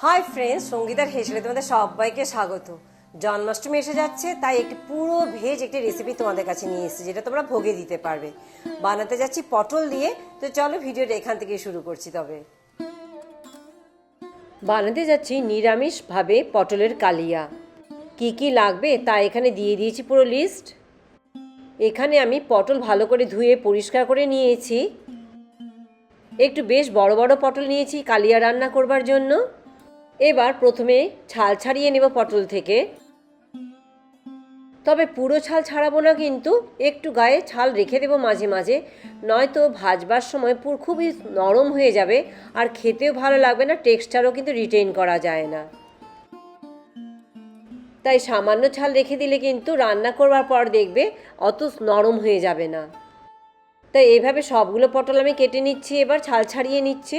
Hi friends সঙ্গীতার হেসেলে তোমাদের সবাইকে স্বাগত। জন্মাষ্টমী এসে যাচ্ছে, তাই একটি পুরো ভেজ একটি রেসিপি তোমাদের কাছে নিয়ে এসেছি, যেটা তোমরা ভোগে দিতে পারবে। বানাতে যাচ্ছি পটল দিয়ে, তো চলো ভিডিওটা এখান থেকে শুরু করছি তবে। বানাতে যাচ্ছি নিরামিষভাবে পটলের কালিয়া। কি কি লাগবে তা এখানে দিয়ে দিয়েছি পুরো লিস্ট এখানে আমি পটল ভালো করে ধুয়ে পরিষ্কার করে নিয়েছি। একটু বেশ বড় বড় পটল নিয়েছি কালিয়া রান্না করবার জন্য। এবার প্রথমে ছাল ছাড়িয়ে নেব পটল থেকে। তবে পুরো ছাল ছাড়াবো না কিন্তু একটু গায়ে ছাল রেখে দেবো মাঝে মাঝে, নয়তো ভাজবার সময় পুর খুবই নরম হয়ে যাবে আর খেতেও ভালো লাগবে না টেক্সচারও কিন্তু রিটেইন করা যায় না। তাই সামান্য ছাল রেখে দিলে কিন্তু রান্না করবার পর দেখবে অত নরম হয়ে যাবে না। তাই এইভাবে সবগুলো পটল আমি কেটে নিচ্ছি, এবার ছাল ছাড়িয়ে নিচ্ছি।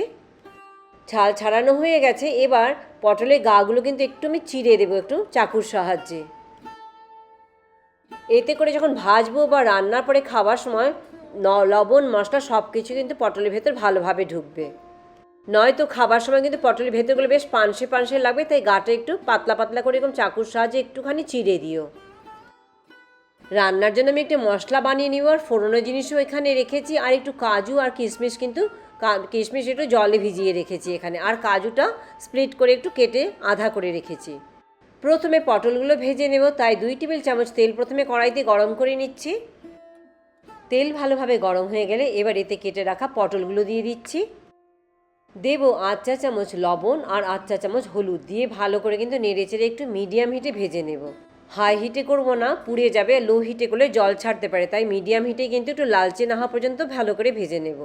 ছাল ছাড়ানো হয়ে গেছে, এবার পটলের গাগুলো কিন্তু একটু আমি চিড়ে দেবো, একটু চাকুর সাহায্যে। এতে করে যখন ভাজবো বা রান্নার পরে খাবার সময় ন- লবণ, মশলা সব কিছু কিন্তু পটলের ভেতর ভালোভাবে ঢুকবে। নয়তো খাবার সময় কিন্তু পটলের ভেতরগুলো বেশ পানসে পানসে লাগবে, তাই গাটা একটু পাতলা পাতলা করে এরকম চাকুর সাহায্যে একটুখানি চিড়ে দিও। রান্নার জন্য আমি একটু মশলা বানিয়ে নিব, আর ফোড়নো জিনিসও এখানে রেখেছি, আর একটু কাজু আর কিশমিশ কিন্তু কিশমিশ একটু জলে ভিজিয়ে রেখেছি এখানে, আর কাজুটা স্প্লিট করে একটু কেটে আধা করে রেখেছি। প্রথমে পটলগুলো ভেজে নেব, তাই দুই টেবিল চামচ তেল প্রথমে কড়াইতে গরম করে নিচ্ছি। তেল ভালোভাবে গরম হয়ে গেলে এবার এতে কেটে রাখা পটলগুলো দিয়ে দিচ্ছি। দেব আধ চা চামচ লবণ আর আধ চা চামচ হলুদ দিয়ে ভালো করে কিন্তু নেড়েচেড়ে একটু মিডিয়াম হিটে ভেজে নেব। হাই হিটে করব না, পুড়িয়ে যাবে, লো হিটে করলে জল ছাড়তে পারে। তাই মিডিয়াম হিটে কিন্তু একটু লালচে না হওয়া পর্যন্ত ভালো করে ভেজে নেব।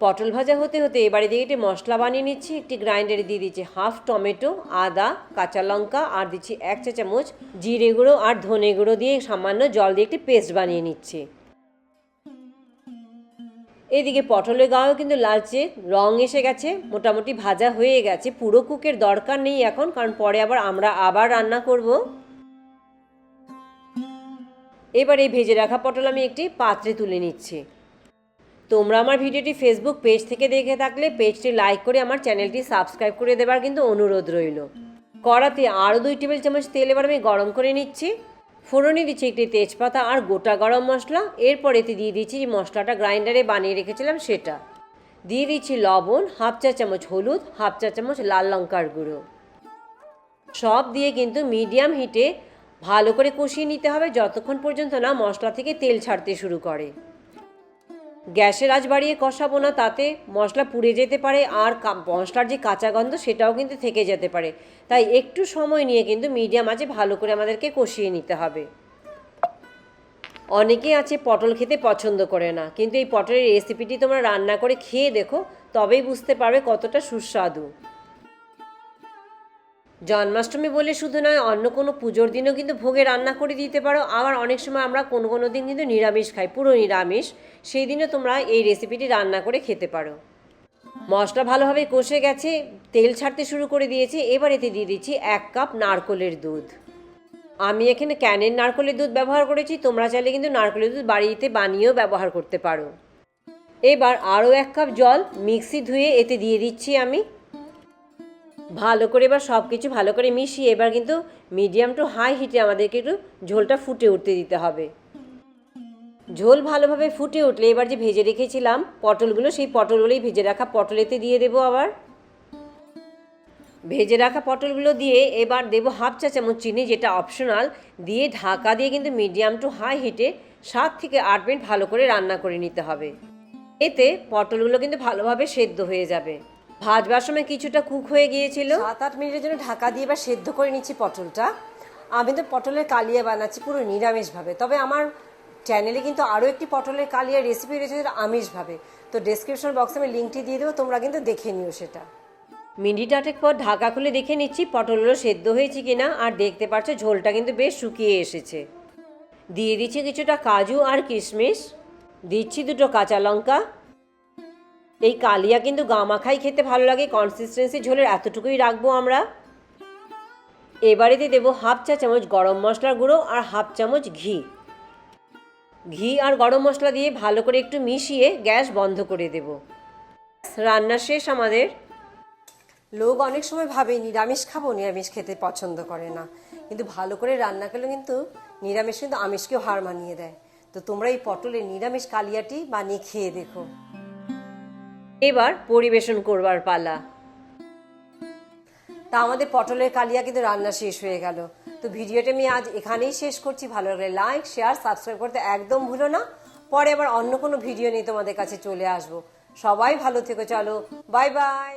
পটল ভাজা হতে হতে এবারে দিয়ে একটি মশলা বানিয়ে নিচ্ছি, একটি গ্রাইন্ডারে দিয়ে দিচ্ছি হাফ টমেটো, আদা, কাঁচা লঙ্কা আর দিচ্ছি এক চা চামচ জিরে গুঁড়ো আর ধনে গুঁড়ো দিয়ে সামান্য জল দিয়ে একটি পেস্ট বানিয়ে নিচ্ছি। এদিকে পটলের গায়েও কিন্তু লালচে, রং এসে গেছে, মোটামুটি ভাজা হয়ে গেছে, পুরো কুকের দরকার নেই এখন, কারণ পরে আবার আমরা আবার রান্না করব। এবার এই ভেজে রাখা পটল আমি একটি পাত্রে তুলে নিচ্ছি। তোমরা আমার ভিডিওটি ফেসবুক পেজ থেকে দেখে থাকলে পেজটি লাইক করে আমার চ্যানেলটি সাবস্ক্রাইব করে দেবার কিন্তু অনুরোধ রইল। কড়াতে আরও দুই টেবিল চামচ তেল এবার আমি গরম করে নিচ্ছি। ফোড়নে দিচ্ছি একটি তেজপাতা আর গোটা গরম মশলা। এরপর এতে দিয়ে দিচ্ছি যে মশলাটা গ্রাইন্ডারে বানিয়ে রেখেছিলাম সেটা। দিয়ে দিচ্ছি লবণ, হাফ চা চামচ হলুদ, হাফ চা চামচ লাল লঙ্কার গুঁড়ো। সব দিয়ে কিন্তু মিডিয়াম হিটে ভালো করে কষিয়ে নিতে হবে যতক্ষণ পর্যন্ত না মশলা থেকে তেল ছাড়তে শুরু করে। গ্যাসের আজ বাড়িয়ে কষাবো না তাতে মশলা পুড়ে যেতে পারে আর মশলার যে কাঁচা গন্ধ সেটাও কিন্তু থেকে যেতে পারে। তাই একটু সময় নিয়ে কিন্তু মিডিয়াম আঁচে ভালো করে আমাদেরকে কষিয়ে নিতে হবে। অনেকেই আছে পটল খেতে পছন্দ করে না, কিন্তু এই পটলের রেসিপিটি তোমরা রান্না করে খেয়ে দেখো, তবেই বুঝতে পারবে কতটা সুস্বাদু। জন্মাষ্টমী বলে শুধু নয়, অন্য কোনো পুজোর দিনও কিন্তু ভোগে রান্না করে দিতে পারো। আবার অনেক সময় আমরা কোনো কোনো দিন কিন্তু নিরামিষ খাই, পুরো নিরামিষ। সেই দিনও তোমরা এই রেসিপিটি রান্না করে খেতে পারো। মশলা ভালোভাবে কষে গেছে, তেল ছাড়তে শুরু করে দিয়েছে। এবার এতে দিয়ে দিচ্ছি এক কাপ নারকলের দুধ। আমি এখানে ক্যানের নারকলের দুধ ব্যবহার করেছি, তোমরা চাইলে কিন্তু নারকলের দুধ বাড়িতে বানিয়েও ব্যবহার করতে পারো। এবার আরও এক কাপ জল মিক্সি ধুয়ে এতে দিয়ে দিচ্ছি আমি। ভালো করে এবার সব কিছু ভালো করে মিশিয়ে এবার কিন্তু মিডিয়াম টু হাই হিটে আমাদেরকে একটু ঝোলটা ফুটে উঠতে দিতে হবে। ঝোল ভালোভাবে ফুটে উঠলে এবার যে ভেজে রেখেছিলাম পটলগুলো, সেই পটলগুলোই ভেজে রাখা পটলেতে দিয়ে দেবো আবার। ভেজে রাখা পটলগুলো দিয়ে এবার দেবো হাফ চা চামচ চিনি, যেটা অপশনাল দিয়ে ঢাকা দিয়ে কিন্তু মিডিয়াম টু হাই হিটে সাত থেকে আট মিনিট ভালো করে রান্না করে নিতে হবে। এতে পটলগুলো কিন্তু ভালোভাবে সেদ্ধ হয়ে যাবে। ভাজবার সময় কিছুটা কুক হয়ে গিয়েছিল। সাত আট মিনিটের জন্য ঢাকা দিয়ে এবার সেদ্ধ করে নিচ্ছি পটলটা। আমি তো পটলের কালিয়া বানাচ্ছি পুরো নিরামিষভাবে। তবে আমার চ্যানেলে কিন্তু আরও একটি পটলের কালিয়া রেসিপি রয়েছে যেটা আমিষভাবে। তো ডেসক্রিপশন বক্সে আমি লিঙ্কটি দিয়ে দেবো তোমরা কিন্তু দেখে নিও সেটা। মিনিট আটেক পর ঢাকা খুলে দেখে নিচ্ছি পটলগুলো সেদ্ধ হয়েছে কিনা। আর দেখতে পাচ্ছ ঝোলটা কিন্তু বেশ শুকিয়ে এসেছে। দিয়ে দিচ্ছি কিছুটা কাজু আর কিশমিশ। দিচ্ছি দুটো কাঁচা লঙ্কা। এই কালিয়া কিন্তু গামাখাই খেতে ভালো লাগে কনসিস্টেন্সি ঝোলের এতটুকুই রাখব আমরা। এবারেতে দেবো হাফ চা চামচ গরম মশলার গুঁড়ো আর হাফ চামচ ঘি। ঘি আর গরম মশলা দিয়ে ভালো করে একটু মিশিয়ে গ্যাস বন্ধ করে দেব। রান্না শেষ আমাদের। লোক অনেক সময় ভাবে নিরামিষ খাব, নিরামিষ খেতে পছন্দ করে না। কিন্তু ভালো করে রান্না করলে কিন্তু নিরামিষ কিন্তু আমিষকেও হার মানিয়ে দেয়। তো তোমরা এই পটলের নিরামিষ কালিয়াটি বানিয়ে খেয়ে দেখো। এবার পরিবেশন করবার পালা। তা আমাদের পটলের কালিয়া কিন্তু রান্না শেষ হয়ে গেল। তো ভিডিওটা আমি আজ এখানেই শেষ করছি। ভালো লাগলে লাইক শেয়ার সাবস্ক্রাইব করতে একদম ভুলো না। পরে আবার অন্য কোনো ভিডিও নিয়ে তোমাদের কাছে চলে আসব। সবাই ভালো থেকো, চলো বাই বাই